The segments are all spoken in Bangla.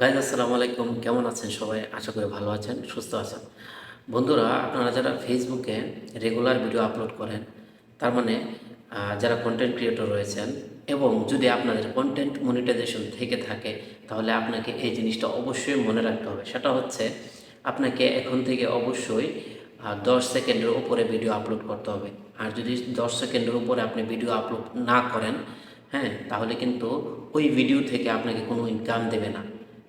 গাইজ আসসালামু আলাইকুম। কেমন আছেন সবাই? আশা করি ভালো আছেন, সুস্থ আছেন। বন্ধুরা, আপনারা যারা ফেসবুকে রেগুলার ভিডিও আপলোড করেন, তার মানে যারা কন্টেন্ট ক্রিয়েটর রয়েছেন, এবং যদি আপনাদের কন্টেন্ট মনিটাইজেশন থেকে থাকে, তাহলে আপনাকে এই জিনিসটা অবশ্যই মনে রাখতে হবে। সেটা হচ্ছে, আপনাকে এখন থেকে অবশ্যই দশ সেকেন্ডের উপরে ভিডিও আপলোড করতে হবে। আর যদি দশ সেকেন্ডের উপরে আপনি ভিডিও আপলোড না করেন হ্যাঁ তাহলে কিন্তু ওই ভিডিও থেকে আপনাকে কোনো ইনকাম দেবে না।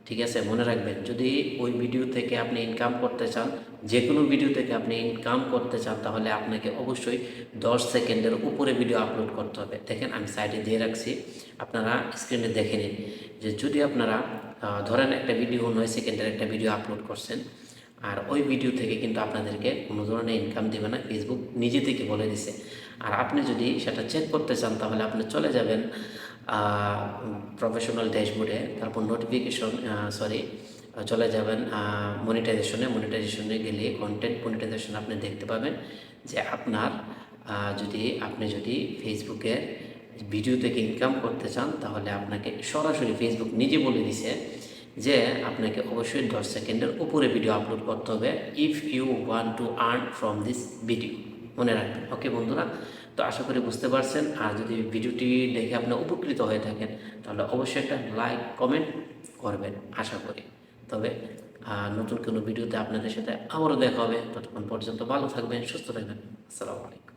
ঠিক আছে? মনে রাখবেন, যদি ওই ভিডিও থেকে আপনি ইনকাম করতে চান, যে কোনো ভিডিও থেকে আপনি ইনকাম করতে চান, তাহলে আপনাকে অবশ্যই দশ সেকেন্ডের উপরে ভিডিও আপলোড করতে হবে। দেখেন, আমি সাইডে দিয়ে রাখছি। আপনারা স্ক্রিনে দেখে নিন যে যদি আপনারা ধরেন একটা ভিডিও নয় সেকেন্ডের একটা ভিডিও আপলোড করছেন, আর ওই ভিডিও থেকে কিন্তু আপনাদেরকে কোনো ধরনের ইনকাম দেবে না ফেসবুক নিজে থেকে বলে দিছে। আর আপনি যদি সেটা চেক করতে চান, তাহলে আপনি চলে যাবেন প্রফেশনাল ড্যাশবোর্ডে তারপর নোটিফিকেশন সরি চলে যাবেন মনিটাইজেশনে মনিটাইজেশনে গেলে কন্টেন্ট মনিটাইজেশন আপনি দেখতে পাবেন যে আপনার যদি, আপনি যদি ফেসবুকে ভিডিও থেকে ইনকাম করতে চান, তাহলে আপনাকে সরাসরি ফেসবুক নিজে বলে দিছে যে আপনাকে অবশ্যই দশ সেকেন্ডের উপরে ভিডিও আপলোড করতে হবে if you want to earn from this video মনে রাখবেন। ওকে বন্ধুরা? তো আশা করি বুঝতে পারছেন। আর যদি ভিডিওটি দেখে আপনি উপকৃত হয়ে থাকেন, তাহলে অবশ্যই একটা লাইক কমেন্ট করবেন, আশা করি। তবে নতুন কোনো ভিডিওতে আপনাদের সাথে আবারও দেখা হবে। ততক্ষণ পর্যন্ত ভালো থাকবেন, সুস্থ থাকবেন। আসসালামু আলাইকুম।